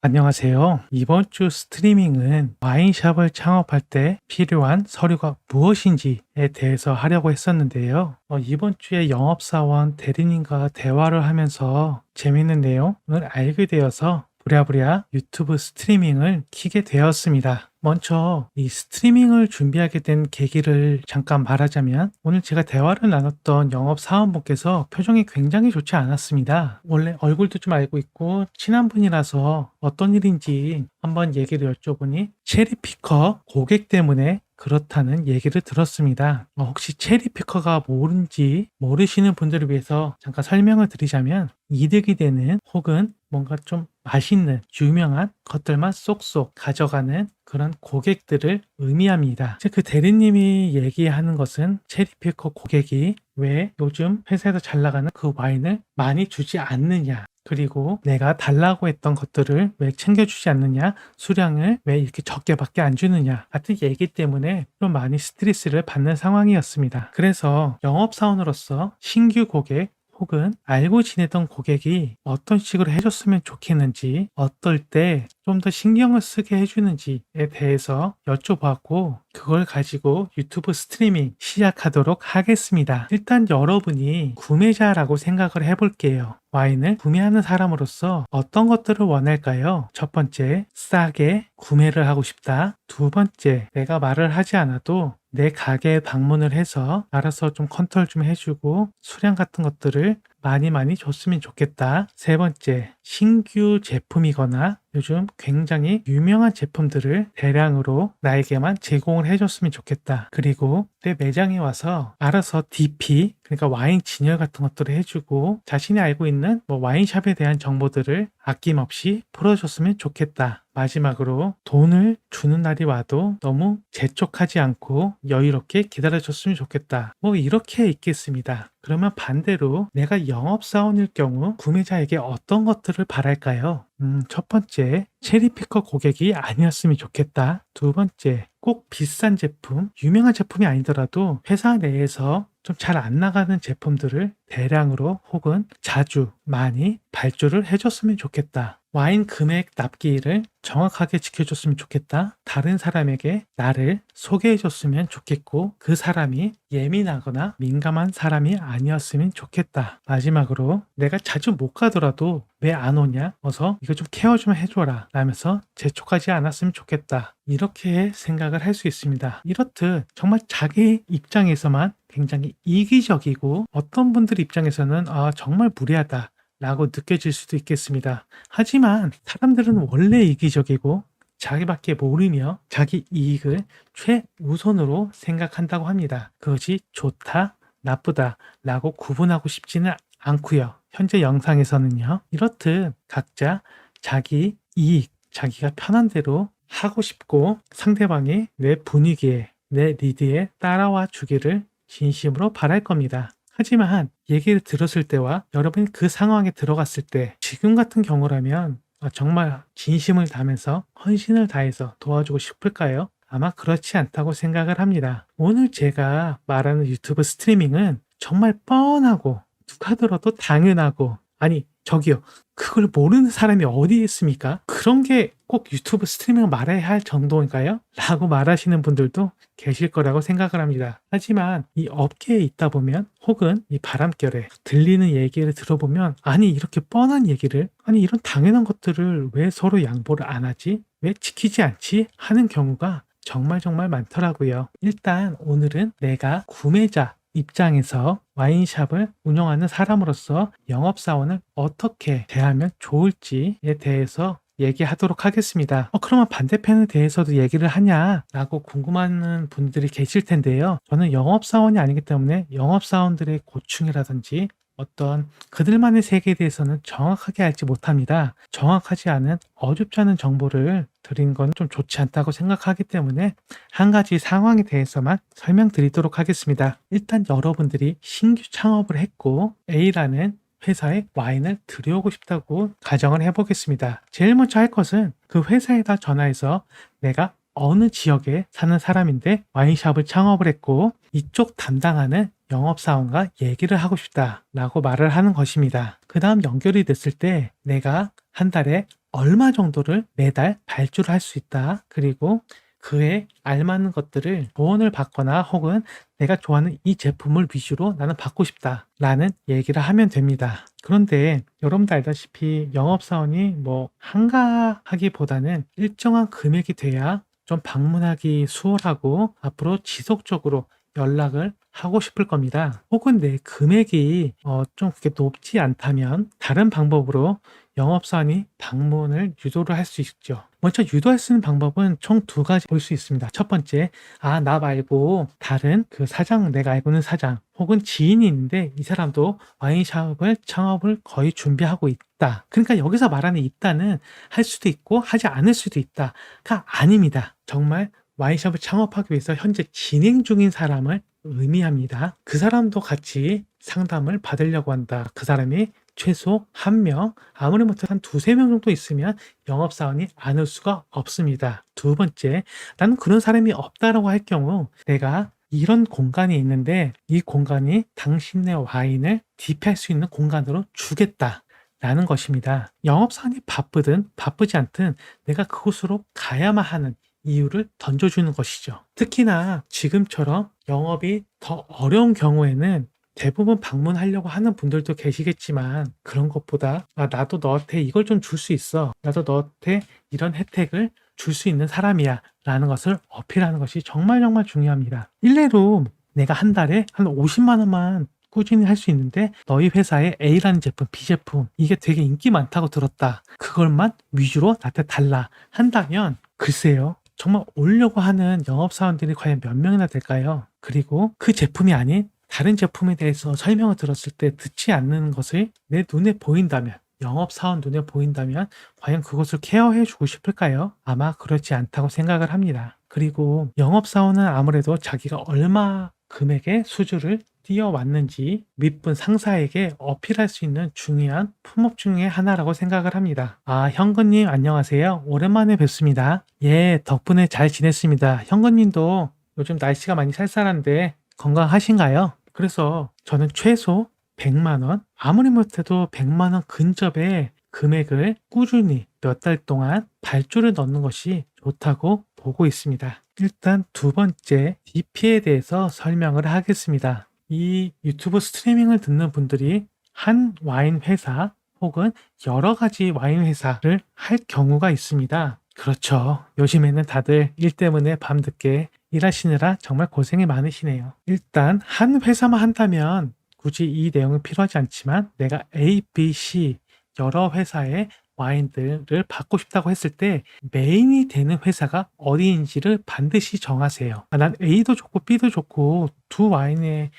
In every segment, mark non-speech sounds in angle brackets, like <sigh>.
안녕하세요. 이번 주 스트리밍은 와인샵을 창업할 때 필요한 서류가 무엇인지에 대해서 하려고 했었는데요. 어, 이번 주에 영업사원 대리님과 대화를 하면서 재밌는 내용을 알게 되어서 부랴부랴 유튜브 스트리밍을 키게 되었습니다. 먼저 이 스트리밍을 준비하게 된 계기를 잠깐 말하자면 오늘 제가 대화를 나눴던 영업 사원분께서 표정이 굉장히 좋지 않았습니다. 원래 얼굴도 좀 알고 있고 친한 분이라서 어떤 일인지 한번 얘기를 여쭤보니 체리피커 고객 때문에 그렇다는 얘기를 들었습니다. 어, 혹시 체리피커가 뭔지 모르시는 분들을 위해서 잠깐 설명을 드리자면 이득이 되는 혹은 뭔가 좀 맛있는 유명한 것들만 쏙쏙 가져가는 그런 고객들을 의미합니다. 그 대리님이 얘기하는 것은 체리피커 고객이 왜 요즘 회사에서 잘 나가는 그 와인을 많이 주지 않느냐. 그리고 내가 달라고 했던 것들을 왜 챙겨주지 않느냐, 수량을 왜 이렇게 적게밖에 안 주느냐 같은 얘기 때문에 좀 많이 스트레스를 받는 상황이었습니다. 그래서 영업사원으로서 신규 고객 혹은 알고 지내던 고객이 어떤 식으로 해줬으면 좋겠는지, 어떨 때 좀 더 신경을 쓰게 해주는지에 대해서 여쭤봤고, 그걸 가지고 유튜브 스트리밍 시작하도록 하겠습니다. 일단 여러분이 구매자라고 생각을 해볼게요. 와인을 구매하는 사람으로서 어떤 것들을 원할까요? 첫 번째, 싸게 구매를 하고 싶다. 두 번째, 내가 말을 하지 않아도 내 가게에 방문을 해서 알아서 좀 컨트롤 좀 해주고 수량 같은 것들을 많이 많이 줬으면 좋겠다. 세 번째, 신규 제품이거나 요즘 굉장히 유명한 제품들을 대량으로 나에게만 제공을 해줬으면 좋겠다. 그리고 내 매장에 와서 알아서 DP, 그러니까 와인 진열 같은 것들을 해주고 자신이 알고 있는 뭐 와인샵에 대한 정보들을 아낌없이 풀어줬으면 좋겠다. 마지막으로 돈을 주는 날이 와도 너무 재촉하지 않고 여유롭게 기다려줬으면 좋겠다. 뭐 이렇게 있겠습니다. 그러면 반대로 내가 영업사원일 경우 구매자에게 어떤 것들을 바랄까요? 음, 첫 번째, 체리피커 고객이 아니었으면 좋겠다. 두 번째, 꼭 비싼 제품, 유명한 제품이 아니더라도 회사 내에서 좀 잘 안 나가는 제품들을 대량으로 혹은 자주 많이 발주를 해줬으면 좋겠다. 와인 금액 납기일을 정확하게 지켜줬으면 좋겠다. 다른 사람에게 나를 소개해줬으면 좋겠고 그 사람이 예민하거나 민감한 사람이 아니었으면 좋겠다. 마지막으로 내가 자주 못 가더라도 왜 안 오냐? 어서 이거 좀 케어 좀 해줘라. 라면서 재촉하지 않았으면 좋겠다. 이렇게 생각을 할 수 있습니다. 이렇듯 정말 자기 입장에서만 굉장히 이기적이고 어떤 분들 입장에서는 아 정말 무리하다. 라고 느껴질 수도 있겠습니다. 하지만 사람들은 원래 이기적이고 자기밖에 모르며 자기 이익을 최우선으로 생각한다고 합니다. 그것이 좋다, 나쁘다 라고 구분하고 싶지는 않고요. 현재 영상에서는요. 이렇듯 각자 자기 이익, 자기가 편한 대로 하고 싶고 상대방이 내 분위기에, 내 리드에 따라와 주기를 진심으로 바랄 겁니다. 하지만 얘기를 들었을 때와 여러분이 그 상황에 들어갔을 때 지금 같은 경우라면 아, 정말 진심을 다하면서 헌신을 다해서 도와주고 싶을까요? 아마 그렇지 않다고 생각을 합니다. 오늘 제가 말하는 유튜브 스트리밍은 정말 뻔하고 누가 들어도 당연하고 아니 저기요 그걸 모르는 사람이 어디 있습니까? 그런 게 꼭 유튜브 스트리밍을 말해야 할 정도인가요? 라고 말하시는 분들도 계실 거라고 생각을 합니다. 하지만 이 업계에 있다 보면 혹은 이 바람결에 들리는 얘기를 들어보면 아니 이렇게 뻔한 얘기를 아니 이런 당연한 것들을 왜 서로 양보를 안 하지? 왜 지키지 않지? 하는 경우가 정말 정말 많더라고요. 일단 오늘은 내가 구매자 입장에서 와인샵을 운영하는 사람으로서 영업사원을 어떻게 대하면 좋을지에 대해서 얘기하도록 하겠습니다. 어, 그러면 반대편에 대해서도 얘기를 하냐라고 궁금하는 분들이 계실 텐데요. 저는 영업사원이 아니기 때문에 영업사원들의 고충이라든지 어떤 그들만의 세계에 대해서는 정확하게 알지 못합니다. 정확하지 않은 어줍지 않은 정보를 드린 건 좀 좋지 않다고 생각하기 때문에 한 가지 상황에 대해서만 설명드리도록 하겠습니다. 일단 여러분들이 신규 창업을 했고 A라는 회사에 와인을 들여오고 싶다고 가정을 해보겠습니다. 제일 먼저 할 것은 그 회사에다 전화해서 내가 어느 지역에 사는 사람인데 와인샵을 창업을 했고 이쪽 담당하는 영업사원과 얘기를 하고 싶다 라고 말을 하는 것입니다. 그 다음 연결이 됐을 때 내가 한 달에 얼마 정도를 매달 발주를 할 수 있다. 그리고 그에 알맞는 것들을 조언을 받거나 혹은 내가 좋아하는 이 제품을 위주로 나는 받고 싶다. 라는 얘기를 하면 됩니다. 그런데 여러분도 알다시피 영업사원이 뭐 한가하기보다는 일정한 금액이 돼야 좀 방문하기 수월하고 앞으로 지속적으로 연락을 하고 싶을 겁니다. 혹은 내 금액이 어, 좀 그렇게 높지 않다면 다른 방법으로 영업사원이 방문을 유도를 할 수 있죠. 먼저 유도할 수 있는 방법은 총 두 가지 볼 수 있습니다. 첫 번째, 아, 나 말고 다른 그 사장, 내가 알고 있는 사장, 혹은 지인이 있는데 이 사람도 와인샵을 창업을 거의 준비하고 있다. 그러니까 여기서 말하는 있다는 할 수도 있고 하지 않을 수도 있다가 아닙니다. 정말 와인샵을 창업하기 위해서 현재 진행 중인 사람을 의미합니다. 그 사람도 같이 상담을 받으려고 한다. 그 사람이 최소 한 명, 아무리 못해도 한 두세 명 정도 있으면 영업사원이 안 올 수가 없습니다. 두 번째, 나는 그런 사람이 없다라고 할 경우 내가 이런 공간이 있는데 이 공간이 당신의 와인을 디피할 수 있는 공간으로 주겠다. 라는 것입니다. 영업사원이 바쁘든 바쁘지 않든 내가 그곳으로 가야만 하는 이유를 던져주는 것이죠. 특히나 지금처럼 영업이 더 어려운 경우에는 대부분 방문하려고 하는 분들도 계시겠지만 그런 것보다 아, 나도 너한테 이걸 좀 줄 수 있어. 나도 너한테 이런 혜택을 줄 수 있는 사람이야. 라는 것을 어필하는 것이 정말 정말 중요합니다. 일례로 내가 한 달에 한 50만 원만 꾸준히 할 수 있는데 너희 회사에 A라는 제품, B 제품 이게 되게 인기 많다고 들었다. 그걸만 위주로 나한테 달라 한다면 글쎄요. 정말 오려고 하는 영업사원들이 과연 몇 명이나 될까요? 그리고 그 제품이 아닌 다른 제품에 대해서 설명을 들었을 때 듣지 않는 것을 내 눈에 보인다면 영업사원 눈에 보인다면 과연 그것을 케어해 주고 싶을까요? 아마 그렇지 않다고 생각을 합니다. 그리고 영업사원은 아무래도 자기가 얼마 금액의 수주를 띄어왔는지 윗분 상사에게 어필할 수 있는 중요한 품목 중의 하나라고 생각을 합니다. 아, 현근님 안녕하세요. 오랜만에 뵙습니다. 예, 덕분에 잘 지냈습니다. 현근님도 요즘 날씨가 많이 쌀쌀한데 건강하신가요? 그래서 저는 최소 100만 원, 아무리 못해도 100만 원 근접의 금액을 꾸준히 몇 달 동안 발주를 넣는 것이 좋다고 보고 있습니다. 일단 두 번째 DP에 대해서 설명을 하겠습니다. 이 유튜브 스트리밍을 듣는 분들이 한 와인 회사 혹은 여러 가지 와인 회사를 할 경우가 있습니다. 그렇죠. 요즘에는 다들 일 때문에 밤늦게 일하시느라 정말 고생이 많으시네요. 일단 한 회사만 한다면 굳이 이 내용은 필요하지 않지만 내가 A, B, C 여러 회사의 와인들을 받고 싶다고 했을 때 메인이 되는 회사가 어디인지를 반드시 정하세요. 아, 난 A도 좋고 B도 좋고 두 와인에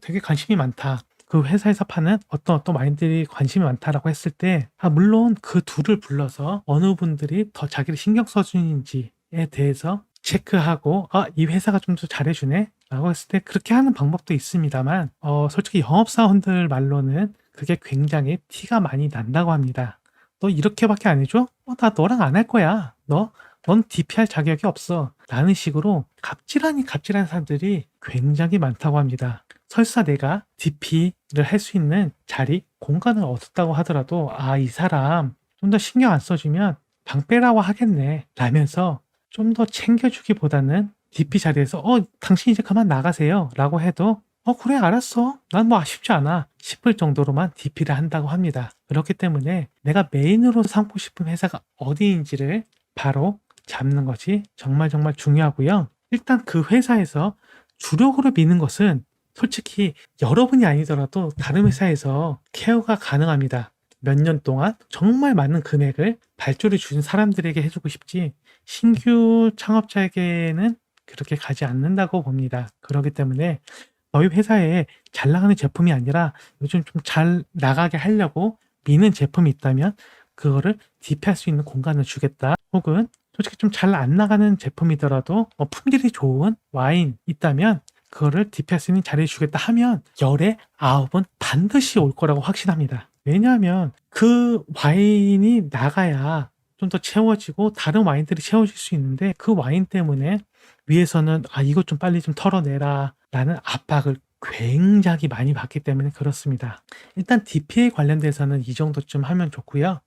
되게 관심이 많다. 그 회사에서 파는 어떤 어떤 와인들이 관심이 많다라고 했을 때, 아, 물론 그 둘을 불러서 어느 분들이 더 자기를 신경 써주는지에 대해서 체크하고, 아, 이 회사가 좀 더 잘해주네? 라고 했을 때 그렇게 하는 방법도 있습니다만, 어, 솔직히 영업사원들 말로는 그게 굉장히 티가 많이 난다고 합니다. 너 이렇게밖에 안 해줘? 어, 나 너랑 안 할 거야. 너, 넌 DP할 자격이 없어. 라는 식으로 갑질하니 갑질한 사람들이 굉장히 많다고 합니다. 설사 내가 DP를 할 수 있는 자리, 공간을 얻었다고 하더라도, 아, 이 사람 좀 더 신경 안 써주면 방빼라고 하겠네. 라면서 좀 더 챙겨주기보다는 DP 자리에서, 어, 당신 이제 그만 나가세요. 라고 해도, 어, 그래, 알았어. 난 뭐 아쉽지 않아. 싶을 정도로만 DP를 한다고 합니다. 그렇기 때문에 내가 메인으로 삼고 싶은 회사가 어디인지를 바로 잡는 것이 정말 정말 중요하고요. 일단 그 회사에서 주력으로 미는 것은 솔직히 여러분이 아니더라도 다른 회사에서 케어가 가능합니다. 몇 년 동안 정말 많은 금액을 발주를 준 사람들에게 해주고 싶지 신규 창업자에게는 그렇게 가지 않는다고 봅니다. 그렇기 때문에 너희 회사에 잘 나가는 제품이 아니라 요즘 좀 잘 나가게 하려고 미는 제품이 있다면 그거를 DP할 수 있는 공간을 주겠다. 혹은 솔직히 좀 잘 안 나가는 제품이더라도 어, 품질이 좋은 와인 있다면 그거를 DP할 수 있는 자리를 주겠다 하면 열에 아홉은 반드시 올 거라고 확신합니다. 왜냐하면 그 와인이 나가야 좀 더 채워지고 다른 와인들이 채워질 수 있는데 그 와인 때문에 위에서는 아 이것 좀 빨리 좀 털어내라 라는 압박을 굉장히 많이 받기 때문에 그렇습니다. 일단 DP에 관련돼서는 이 정도쯤 하면 좋고요.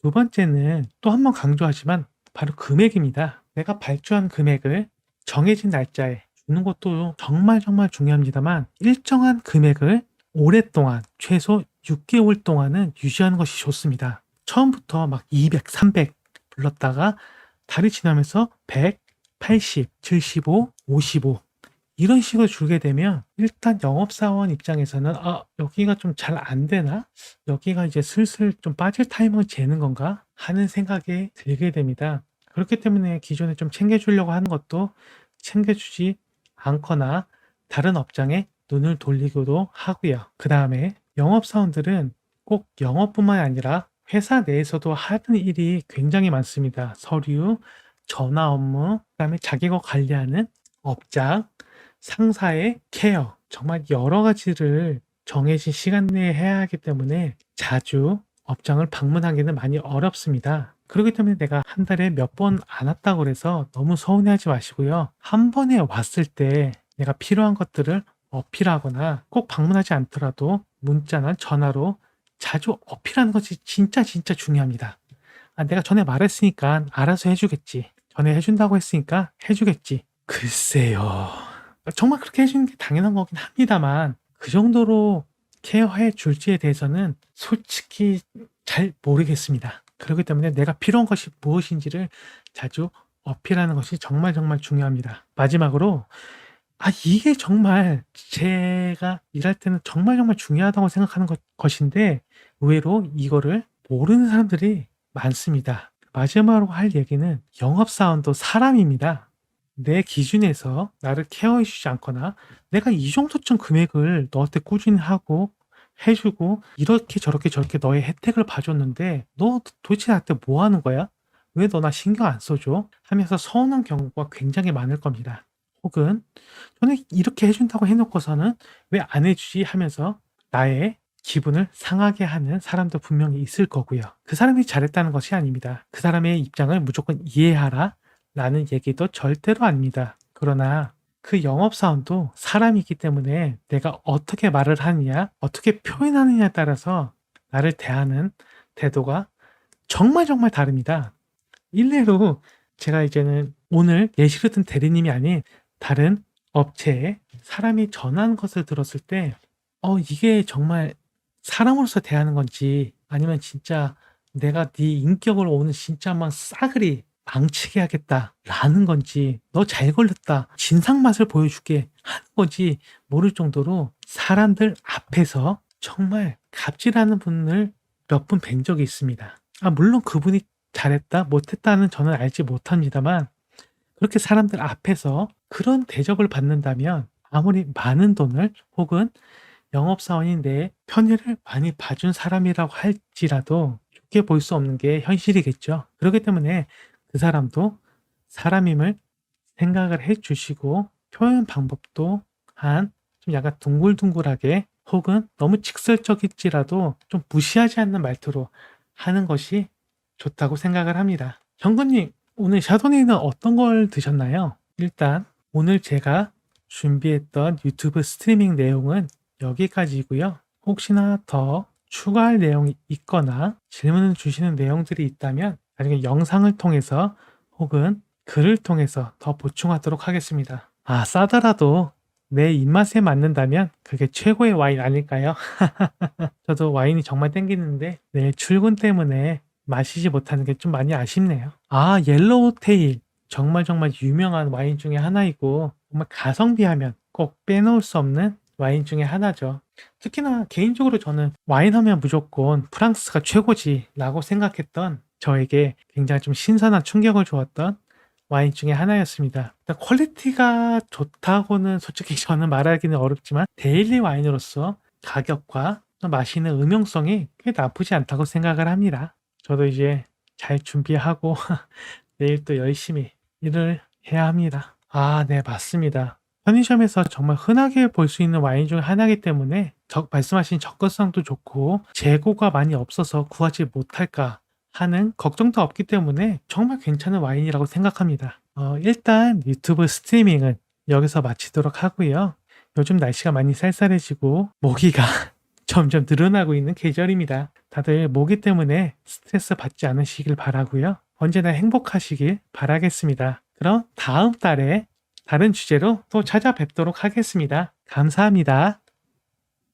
두 번째는 또 한번 강조하지만 바로 금액입니다. 내가 발주한 금액을 정해진 날짜에 주는 것도 정말 정말 중요합니다만 일정한 금액을 오랫동안 최소 6개월 동안은 유지하는 것이 좋습니다. 처음부터 막 200, 300 불렀다가 달이 지나면서 100, 80, 75, 55 이런 식으로 줄게 되면 일단 영업사원 입장에서는 아 여기가 좀 잘 안 되나? 여기가 이제 슬슬 좀 빠질 타이밍을 재는 건가? 하는 생각이 들게 됩니다. 그렇기 때문에 기존에 좀 챙겨 주려고 하는 것도 챙겨 주지 않거나 다른 업장에 눈을 돌리기도 하고요. 그 다음에 영업사원들은 꼭 영업뿐만 아니라 회사 내에서도 하는 일이 굉장히 많습니다. 서류, 전화 업무, 그다음에 자기가 관리하는 업장, 상사의 케어, 정말 여러 가지를 정해진 시간 내에 해야 하기 때문에 자주 업장을 방문하기는 많이 어렵습니다. 그렇기 때문에 내가 한 달에 몇 번 안 왔다고 그래서 너무 서운해하지 마시고요. 한 번에 왔을 때 내가 필요한 것들을 어필하거나 꼭 방문하지 않더라도 문자나 전화로 자주 어필하는 것이 진짜 진짜 중요합니다. 아, 내가 전에 말했으니까 알아서 해주겠지. 전에 해준다고 했으니까 해주겠지. 글쎄요. 정말 그렇게 해주는 게 당연한 거긴 합니다만 그 정도로 케어해 줄지에 대해서는 솔직히 잘 모르겠습니다. 그렇기 때문에 내가 필요한 것이 무엇인지를 자주 어필하는 것이 정말 정말 중요합니다. 마지막으로 아 이게 정말 제가 일할 때는 정말 정말 중요하다고 생각하는 것, 것인데 의외로 이거를 모르는 사람들이 많습니다. 마지막으로 할 얘기는 영업사원도 사람입니다. 내 기준에서 나를 케어해 주지 않거나 내가 이 정도쯤 금액을 너한테 꾸준히 하고 해주고 이렇게 저렇게 저렇게 너의 혜택을 봐줬는데 너 도대체 나한테 뭐 하는 거야? 왜 너 나 신경 안 써줘? 하면서 서운한 경우가 굉장히 많을 겁니다. 혹은 저는 이렇게 해준다고 해놓고서는 왜 안 해주지 하면서 나의 기분을 상하게 하는 사람도 분명히 있을 거고요. 그 사람이 잘했다는 것이 아닙니다. 그 사람의 입장을 무조건 이해하라 라는 얘기도 절대로 아닙니다. 그러나 그 영업사원도 사람이기 때문에 내가 어떻게 말을 하느냐, 어떻게 표현하느냐에 따라서 나를 대하는 태도가 정말 정말 다릅니다. 일례로 제가 이제는 오늘 예시를 든 대리님이 아닌 다른 업체에 사람이 전화한 것을 들었을 때, 어, 이게 정말 사람으로서 대하는 건지 아니면 진짜 내가 네 인격을 오늘 진짜 막 싸그리 망치게 하겠다라는 건지 너 잘 걸렸다 진상 맛을 보여줄게 하는 건지 모를 정도로 사람들 앞에서 정말 갑질하는 분을 몇 분 뵌 적이 있습니다. 아 물론 그분이 잘했다 못했다는 저는 알지 못합니다만 그렇게 사람들 앞에서 그런 대접을 받는다면 아무리 많은 돈을 혹은 영업사원이 내 편의를 많이 봐준 사람이라고 할지라도 좋게 볼 수 없는 게 현실이겠죠. 그렇기 때문에 그 사람도 사람임을 생각을 해 주시고 표현 방법도 한 좀 약간 둥글둥글하게 혹은 너무 직설적일지라도 좀 무시하지 않는 말투로 하는 것이 좋다고 생각을 합니다. 현근님, 오늘 샤도네이는 어떤 걸 드셨나요? 일단 오늘 제가 준비했던 유튜브 스트리밍 내용은 여기까지이고요. 혹시나 더 추가할 내용이 있거나 질문을 주시는 내용들이 있다면 나중에 영상을 통해서 혹은 글을 통해서 더 보충하도록 하겠습니다. 아, 싸더라도 내 입맛에 맞는다면 그게 최고의 와인 아닐까요? <laughs> 저도 와인이 정말 땡기는데 내일 출근 때문에 마시지 못하는 게 좀 많이 아쉽네요. 아, 옐로우 테일. 정말 정말 유명한 와인 중에 하나이고 정말 가성비 하면 꼭 빼놓을 수 없는 와인 중에 하나죠. 특히나 개인적으로 저는 와인 하면 무조건 프랑스가 최고지 라고 생각했던 저에게 굉장히 좀 신선한 충격을 주었던 와인 중에 하나였습니다. 일단 퀄리티가 좋다고는 솔직히 <laughs> 저는 말하기는 어렵지만 데일리 와인으로서 가격과 마시는 음용성이 꽤 나쁘지 않다고 생각을 합니다. 저도 이제 잘 준비하고 <laughs> 내일 또 열심히 일을 해야 합니다. 아, 네, 맞습니다. 편의점에서 정말 흔하게 볼 수 있는 와인 중 하나이기 때문에 적, 말씀하신 접근성도 좋고 재고가 많이 없어서 구하지 못할까 하는 걱정도 없기 때문에 정말 괜찮은 와인이라고 생각합니다. 어, 일단 유튜브 스트리밍은 여기서 마치도록 하고요. 요즘 날씨가 많이 쌀쌀해지고 모기가 <laughs> 점점 늘어나고 있는 계절입니다. 다들 모기 때문에 스트레스 받지 않으시길 바라고요. 언제나 행복하시길 바라겠습니다. 그럼 다음 달에 다른 주제로 또 찾아뵙도록 하겠습니다. 감사합니다.